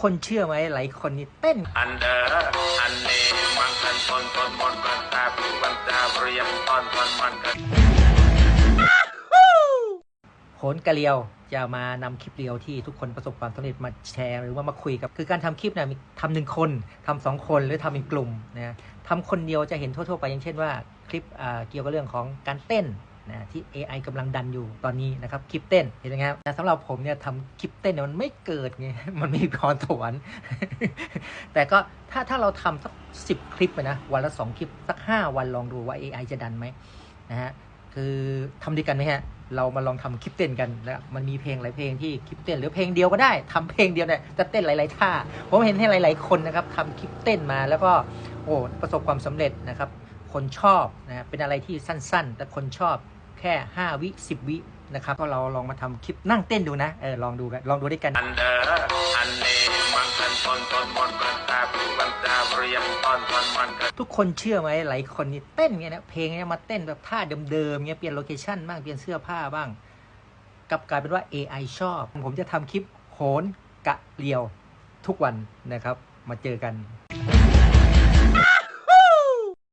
คนเชื่อไหมหลายคนนี่เต้น อันเดอร์อันนี้มังคันตนตนมนมันตาบุบันตาเรียงตอนตอนมันกันโหนกระเลียวจะมานำคลิปเรียวที่ทุกคนประสบความสำเร็จมาแชร์หรือว่ามาคุยกับ คือการทำคลิปเนี่ยมีทำหนึ่งคนทำสองคนหรือทำเป็นกลุ่มนะทำคนเดียวจะเห็นทั่วๆไปอย่างเช่นว่าคลิปอ่าเกี่ยวกับเรื่องของการเต้น นะที่ AI กำลังดันอยู่ตอนนี้นะครับคลิปเต้นเห็นไหมครับแต่สำหรับผมเนี่ยทำคลิปเต้นเนี่ยมันไม่เกิดไงมันไม่พรสวรรค์แต่ก็ถ้าถ้าเราทำสักสิบคลิปไปนะวันละสองคลิปสักห้าวันลองดูว่า AI จะดันไหมนะฮะคือทำด้วยกันไหมฮะเรามาลองทำคลิปเต้นกันแล้วมันมีเพลงหลายเพลงที่คลิปเต้นหรือเพลงเดียวก็ได้ทำเพลงเดียวเนี่ยจะเต้นหลาย ๆ ท่าผมเห็นให้หลาย ๆ คนนะครับทำคลิปเต้นมาแล้วก็โอ้ประสบความสำเร็จนะครับ คนชอบนะเป็นอะไรที่สั้นๆ แต่คนชอบแค่ 5 วิ 10 วินะครับก็เราลองมาทำคลิปนั่งเต้นดูนะเออลองดูกันลองดูด้วยกันอันเดออันนี้มังคันตนตนมนมันตาบุบันตาเรียงตอนตอนมันกันทุกคนเชื่อไหมหลายคนนี่เต้นเงี้ยนะเพลงเนี้ยมาเต้นแบบท่าเดิมๆเงี้ยเปลี่ยนโลเคชั่นบ้างเปลี่ยนเสื้อผ้าบ้างกลับกลายเป็นว่า AI ชอบ ผมจะทำคลิปโหนกะเรียวทุกวันนะครับ มาเจอกัน